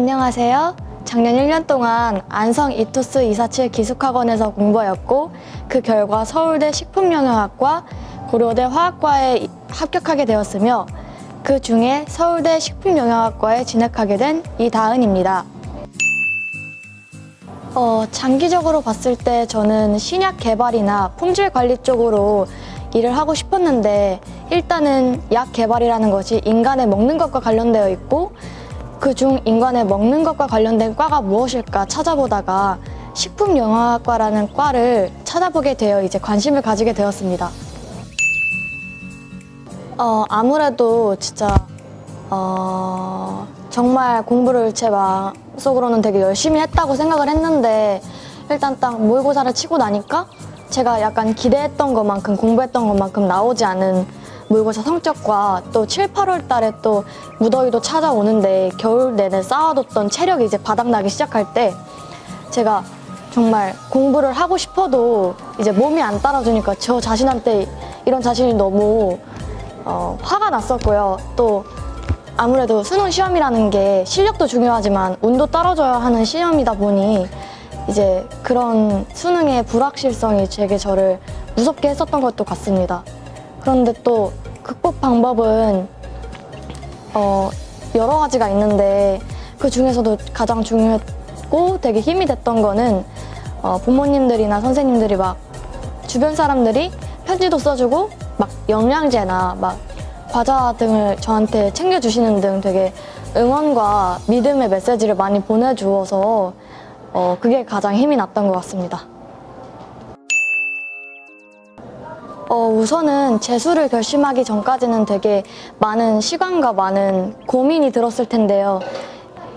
안녕하세요. 작년 1년 동안 안성 이투스 247 기숙학원에서 공부하였고 그 결과 서울대 식품영양학과 고려대 화학과에 이- 합격하게 되었으며 그 중에 서울대 식품영양학과에 진학하게 된 이다은입니다. 어, 장기적으로 봤을 때 저는 신약 개발이나 품질 관리 쪽으로 일을 하고 싶었는데 일단은 약 개발이라는 것이 인간의 먹는 것과 관련되어 있고 그중 인간의 먹는 것과 관련된 과가 무엇일까 찾아보다가 식품영양학과라는 과를 찾아보게 되어 이제 관심을 가지게 되었습니다. 어, 아무래도 진짜 어, 정말 공부를 제 마음속으로는 되게 열심히 했다고 생각을 했는데 일단 딱 모의고사를 치고 나니까 제가 약간 기대했던 것만큼 공부했던 것만큼 나오지 않은 모의고사 성적과 또 7, 8월 달에 또 무더위도 찾아오는데 겨울 내내 쌓아뒀던 체력이 이제 바닥나기 시작할 때 제가 정말 공부를 하고 싶어도 이제 몸이 안 따라주니까 저 자신한테 이런 자신이 너무 어, 화가 났었고요. 또 아무래도 수능 시험이라는 게 실력도 중요하지만 운도 떨어져야 하는 시험이다 보니 이제 그런 수능의 불확실성이 제게 저를 무섭게 했었던 것도 같습니다. 그런데 또 극복 방법은 어, 여러 가지가 있는데 그 중에서도 가장 중요했고 되게 힘이 됐던 거는 어, 부모님들이나 선생님들이 막 주변 사람들이 편지도 써주고 막 영양제나 막 과자 등을 저한테 챙겨주시는 등 되게 응원과 믿음의 메시지를 많이 보내주어서 어, 그게 가장 힘이 났던 것 같습니다. 어, 우선은 재수를 결심하기 전까지는 되게 많은 시간과 많은 고민이 들었을 텐데요.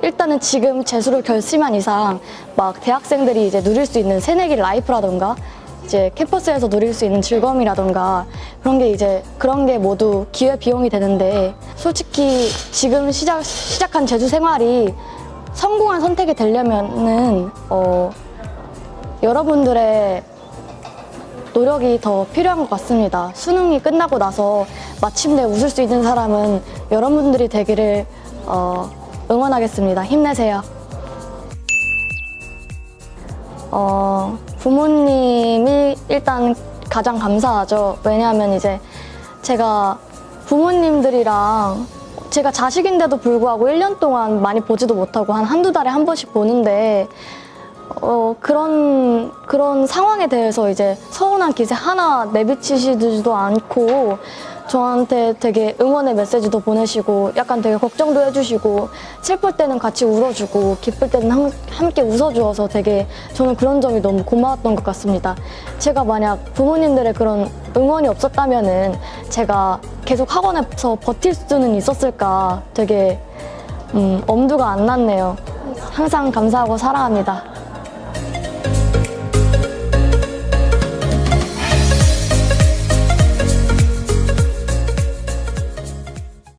일단은 지금 재수를 결심한 이상 막 대학생들이 이제 누릴 수 있는 새내기 라이프라던가 이제 캠퍼스에서 누릴 수 있는 즐거움이라던가 그런 게 이제 그런 게 모두 기회 비용이 되는데 솔직히 지금 시작 시작한 재수 생활이 성공한 선택이 되려면은 어 여러분들의 노력이 더 필요한 것 같습니다. 수능이 끝나고 나서 마침내 웃을 수 있는 사람은 여러분들이 되기를 어, 응원하겠습니다. 힘내세요. 어, 부모님이 일단 가장 감사하죠. 왜냐하면 이제 제가 부모님들이랑 제가 자식인데도 불구하고 1년 동안 많이 보지도 못하고 한 한두 달에 한 번씩 보는데 어, 그런, 그런 상황에 대해서 이제 서운한 기세 하나 내비치시지도 않고 저한테 되게 응원의 메시지도 보내시고 약간 되게 걱정도 해주시고 슬플 때는 같이 울어주고 기쁠 때는 함, 함께 웃어주어서 되게 저는 그런 점이 너무 고마웠던 것 같습니다. 제가 만약 부모님들의 그런 응원이 없었다면은 제가 계속 학원에서 버틸 수는 있었을까 되게 음, 엄두가 안 났네요. 항상 감사하고 사랑합니다.